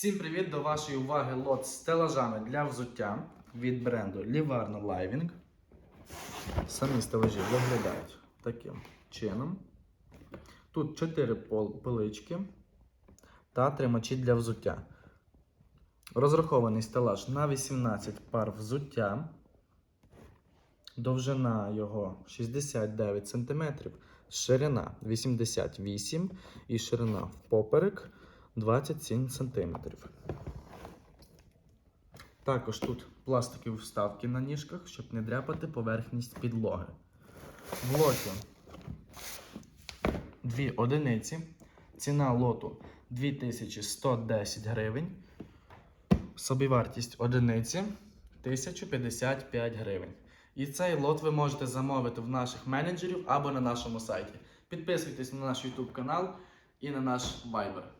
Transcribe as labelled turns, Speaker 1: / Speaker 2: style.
Speaker 1: Всім привіт! До вашої уваги лот з стелажами для взуття від бренду Livarno Living. Самі стелажі виглядають таким чином. Тут 4 пол- полички та тримачі для взуття. Розрахований стелаж на 18 пар взуття. Довжина його 69 см, ширина 88 і ширина впоперек 27 см. Також тут пластикові вставки на ніжках, щоб не дряпати поверхність підлоги. В лоті дві одиниці. Ціна лоту 2110 гривень. Собівартість одиниці 1055 гривень. І цей лот ви можете замовити в наших менеджерів або на нашому сайті. Підписуйтесь на наш YouTube канал і на наш Viber.